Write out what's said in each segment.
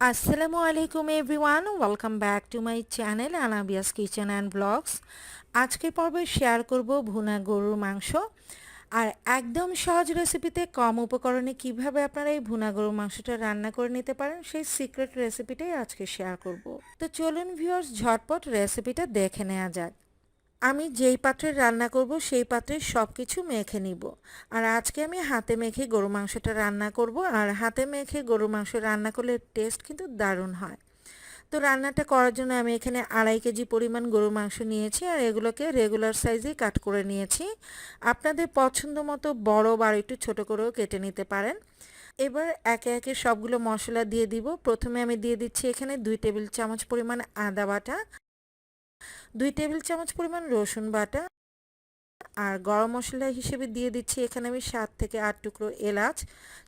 আসসালামু আলাইকুম everyone welcome back to my channel Anabia's kitchen and blogs আজকের পর্বে শেয়ার করব ভুনা গরুর মাংস। আর একদম সহজ রেসিপিতে কম উপকরণে কীভাবে আপনারা এই ভুনা গরুর মাংসটা রান্না করে নিতে পারেন, সেই সিক্রেট রেসিপিটাই আজকে শেয়ার করব। তো চলুন ভিউয়ার্স ঝটপট রেসিপিটা দেখে নেওয়া যাক। আমি যেই পাত্রে রান্না করব, সেই পাত্রে সব কিছু মেখে নিব। আর আজকে আমি হাতে মেখে গরু মাংসটা রান্না করব, আর হাতে মেখে গরু মাংস রান্না করলে টেস্ট কিন্তু দারুণ হয়। তো রান্নাটা করার জন্য আমি এখানে আড়াই কেজি পরিমাণ গরু মাংস নিয়েছি, আর এগুলোকে রেগুলার সাইজেই কাট করে নিয়েছি। আপনাদের পছন্দ মতো বড় বা একটু ছোট করেও কেটে নিতে পারেন। এবার একে একে সবগুলো মশলা দিয়ে দিব। প্রথমে আমি দিয়ে দিচ্ছি এখানে দুই টেবিল চামচ পরিমাণ আদা বাটা। দুই টেবিল চামচ পরিমাণ রসুন বাটা আর গরম মশলা হিসেবে দিয়ে দিচ্ছি এখানে আমি সাত থেকে আট টুকরো এলাচ,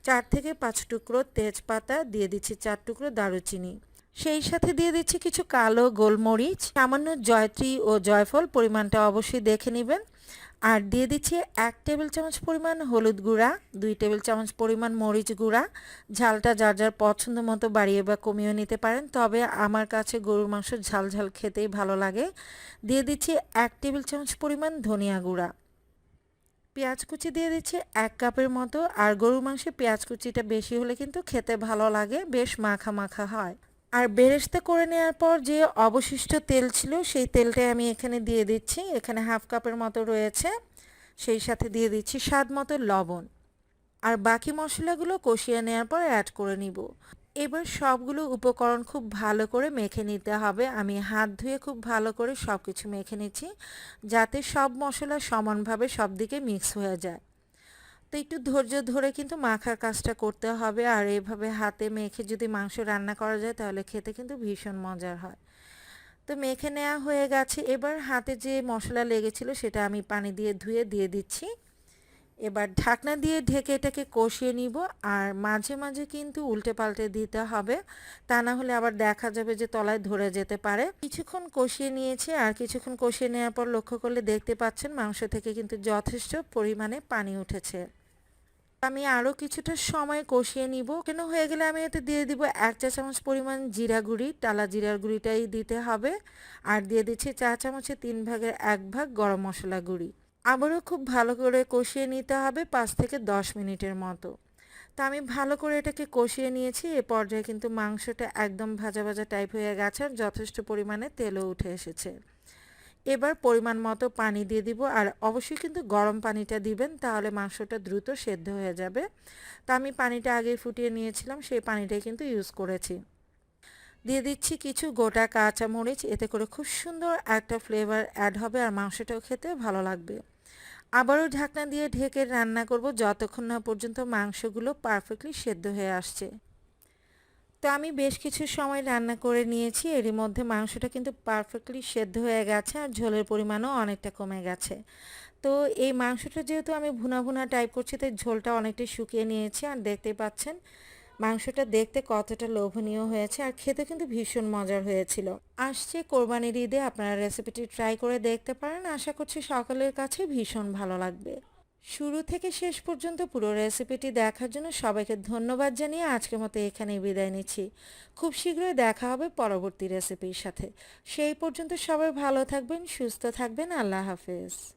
চার থেকে পাঁচ টুকরো তেজপাতা, দিয়ে দিচ্ছি চার টুকরো দারুচিনি। সেই সাথে দিয়ে দিচ্ছি কিছু কালো গোলমরিচ, সামান্য জয়ত্রী ও জয়ফল, পরিমাণটা অবশ্যই দেখে নেবেন। আর দিয়ে দিচ্ছি এক টেবিল চামচ পরিমাণ হলুদ গুঁড়া, দুই টেবিল চামচ পরিমাণ মরিচ গুঁড়া। ঝালটা যার যার পছন্দ মতো বাড়িয়ে বা কমিয়ে নিতে পারেন, তবে আমার কাছে গরুর মাংস ঝাল ঝাল খেতেই ভালো লাগে। দিয়ে দিচ্ছি এক টেবিল চামচ পরিমাণ ধনিয়া গুঁড়া। পেঁয়াজ কুচি দিয়ে দিচ্ছি এক কাপের মতো, আর গরুর মাংসে পেঁয়াজ কুচিটা বেশি হলে কিন্তু খেতে ভালো লাগে, বেশ মাখা মাখা হয়। আর বেরেস্তা করে নেওয়ার পর যে অবশিষ্ট তেল ছিল, সেই তেলটাই আমি এখানে দিয়ে দিচ্ছি। এখানে হাফ কাপের মতো রয়েছে, সেই সাথে দিয়ে দিচ্ছি স্বাদ মতো লবণ। আর বাকি মশলাগুলো কষিয়ে নেওয়ার পর অ্যাড করে নিব। এবার সবগুলো উপকরণ খুব ভালো করে মেখে নিতে হবে। আমি হাত ধুয়ে খুব ভালো করে সব কিছু মেখে নিচ্ছি, যাতে সব মশলা সমানভাবে সব দিকে মিক্স হয়ে যায়। তো একটু ধৈর্য ধরে কিন্তু মাখার কাজটা করতে হবে। আর এভাবে হাতে মেখে যদি মাংস রান্না করা যায়, তাহলে খেতে কিন্তু ভীষণ মজার হয়। তো মেখে নেওয়া হয়ে গেছে। এবার হাতে যে মশলা লেগেছিল, সেটা আমি পানি দিয়ে ধুয়ে দিয়ে দিচ্ছি। এবার ঢাকনা দিয়ে ঢেকে এটাকে কষিয়ে নিব। আর মাঝে মাঝে কিন্তু উল্টে পাল্টে দিতে হবে। তা না হলে আবার দেখা যাবে যে তলায় ধরে যেতে পারে। কিছুক্ষণ কষিয়ে নিয়েছে। আর কিছুক্ষণ কষিয়ে নেওয়ার পর লক্ষ্য করলে দেখতে পাচ্ছেন মাংস থেকে কিন্তু যথেষ্ট পরিমাণে পানি উঠেছে। আমি আরও কিছুটা সময় কষিয়ে নিব। কেন হয়ে গেলে আমি এতে দিয়ে দিব এক চা চামচ পরিমাণ জিরা গুঁড়ি, টালা জিরার গুঁড়িটাই দিতে হবে। আর দিয়ে দিচ্ছি চা চামচে তিন ভাগের এক ভাগ গরম মশলা গুঁড়ি। আবারও খুব ভালো করে কষিয়ে নিতে হবে পাঁচ থেকে দশ মিনিটের মতো। তা আমি ভালো করে এটাকে কষিয়ে নিয়েছি, এ পর্যায়ে কিন্তু মাংসটা একদম ভাজা ভাজা টাইপ হয়ে গেছে আর যথেষ্ট পরিমাণে তেলও উঠে এসেছে। এবার পরিমাণ মতো পানি দিয়ে দিব আর অবশ্যই কিন্তু গরম পানিটা দিবেন, তাহলে মাংসটা দ্রুত সেদ্ধ হয়ে যাবে। তা আমি পানিটা আগে ফুটিয়ে নিয়েছিলাম, সেই পানিটাই কিন্তু ইউজ করেছি। দিয়ে দিচ্ছি কিছু গোটা কাঁচা মরিচ এতে করে খুব সুন্দর একটা ফ্লেভার অ্যাড হবে আর মাংসটাও খেতে ভালো লাগবে। আবারও ঢাকনা দিয়ে ঢেকে রান্না করব, যতক্ষণ না পর্যন্ত মাংসগুলো পারফেক্টলি সেদ্ধ হয়ে আসছে। তো আমি বেশ কিছু সময় রান্না করে নিয়েছি। এরই মধ্যে মাংসটা কিন্তু পারফেক্টলি সেদ্ধ হয়ে গেছে আর ঝোলের পরিমাণও অনেকটা কমে গেছে। তো এই মাংসটা যেহেতু আমি ভুনা ভুনা টাইপ করছি, তাই ঝোলটা অনেকটাই শুকিয়ে নিয়েছি। আর দেখতে পাচ্ছেন, মাংসটা দেখতে কতটা লোভনীয় হয়েছে আর খেতে কিন্তু ভীষণ মজার হয়েছিল। আসছে কোরবানির ঈদে, আপনারা রেসিপিটি ট্রাই করে দেখতে পারেন। আশা করছি সকলের কাছে ভীষণ ভালো লাগবে। শুরু থেকে শেষ পর্যন্ত পুরো রেসিপিটি দেখার জন্য সবাইকে ধন্যবাদ জানিয়ে আজকের মতো এখানেই বিদায় নিচ্ছি। খুব শীঘ্রই দেখা হবে পরবর্তী রেসিপির সাথে। সেই পর্যন্ত সবাই ভালো থাকবেন, সুস্থ থাকবেন। আল্লাহ হাফেজ।